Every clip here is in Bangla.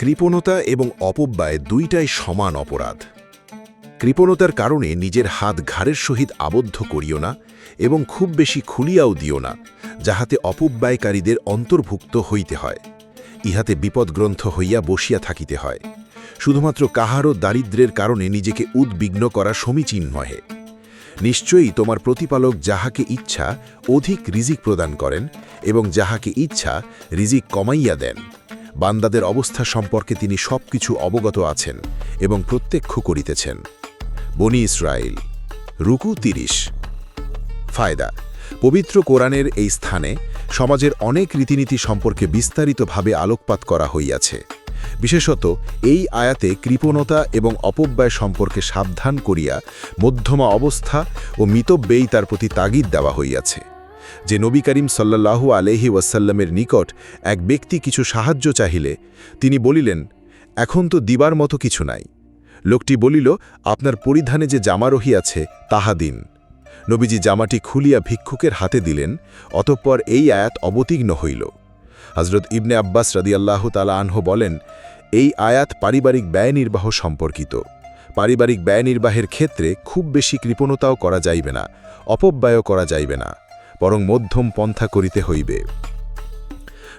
কৃপণতা এবং অপব্যয় দুইটাই সমান অপরাধ। কৃপণতার কারণে নিজের হাত ঘাড়ের সহিত আবদ্ধ করিও না এবং খুব বেশি খুলিয়াও দিও না, যাহাতে অপব্যয়কারীদের অন্তর্ভুক্ত হইতে হয়। ইহাতে বিপদগ্রন্থ হইয়া বসিয়া থাকিতে হয়। শুধুমাত্র কাহারও দারিদ্র্যের কারণে নিজেকে উদ্বিগ্ন করা সমীচীন নহে। নিশ্চয়ই তোমার প্রতিপালক যাহাকে ইচ্ছা অধিক রিজিক প্রদান করেন এবং যাহাকে ইচ্ছা রিজিক কমাইয়া দেন। বান্দাদের অবস্থা সম্পর্কে তিনি সবকিছু অবগত আছেন এবং প্রত্যক্ষ করিতেছেন। বনি ইসরায়েল রুকু তিরিশ। ফায়দা, পবিত্র কোরআনের এই স্থানে সমাজের অনেক রীতিনীতি সম্পর্কে বিস্তারিতভাবে আলোকপাত করা হইয়াছে। বিশেষত এই আয়াতে কৃপণতা এবং অপব্যয় সম্পর্কে সাবধান করিয়া মধ্যমা অবস্থা ও মিতব্যয়ী তার প্রতি তাগিদ দেওয়া হইয়াছে। যে নবী করিম সাল্লাল্লাহু আলহি ওয়াসাল্লামের নিকট এক ব্যক্তি কিছু সাহায্য চাহিলে, তিনি বলিলেন, এখন তো দিবার মতো কিছু নাই। লোকটি বলিল, আপনার পরিধানে যে জামা রহিয়াছে তাহা দিন। নবীজি জামাটি খুলিয়া ভিক্ষুকের হাতে দিলেন, অতঃপর এই আয়াত অবতীর্ণ হইল। হজরত ইবনে আব্বাস রাদিয়াল্লাহু তালা আনহ বলেন, এই আয়াত পারিবারিক ব্যয় নির্বাহ সম্পর্কিত। পারিবারিক ব্যয় নির্বাহের ক্ষেত্রে খুব বেশি কৃপণতাও করা যাইবে না, অপব্যয়ও করা যাইবে না। বরং মধ্যম পন্থা করিতে হইবে।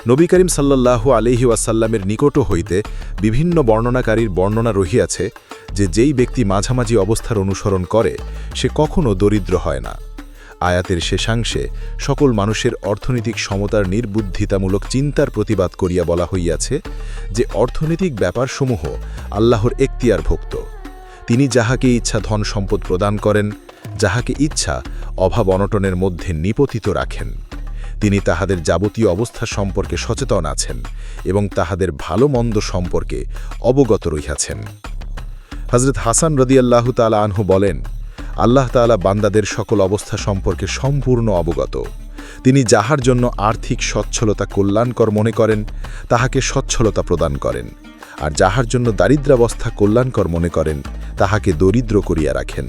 নবী করিম সাল্লাল্লাহু আলহি ওয়াসাল্লামের নিকট হইতে বিভিন্ন বর্ণনাকারীর বর্ণনা রহিয়াছে যে যেই ব্যক্তি মাঝামাঝি অবস্থার অনুসরণ করে, সে কখনো দরিদ্র হয় না। আয়াতের শেষাংশে সকল মানুষের অর্থনৈতিক সমতার নির্বুদ্ধিতামূলক চিন্তার প্রতিবাদ করিয়া বলা হইয়াছে যে অর্থনৈতিক ব্যাপারসমূহ আল্লাহর এখতিয়ার ভুক্ত তিনি যাহাকে ইচ্ছা ধন সম্পদ প্রদান করেন, যাহাকে ইচ্ছা অভাব অনটনের মধ্যে নিপতিত রাখেন। তিনি তাহাদের যাবতীয় অবস্থা সম্পর্কে সচেতন আছেন এবং তাহাদের ভালো মন্দ সম্পর্কে অবগত রহিয়াছেন। হজরত হাসান রদিয়াল্লাহু তালা আনহু বলেন, আল্লাহ তালা বান্দাদের সকল অবস্থা সম্পর্কে সম্পূর্ণ অবগত। তিনি যাহার জন্য আর্থিক সচ্ছলতা কল্যাণকর মনে করেন, তাহাকে সচ্ছলতা প্রদান করেন। আর যাহার জন্য দারিদ্রাবস্থা কল্যাণকর মনে করেন, তাহাকে দরিদ্র করিয়া রাখেন।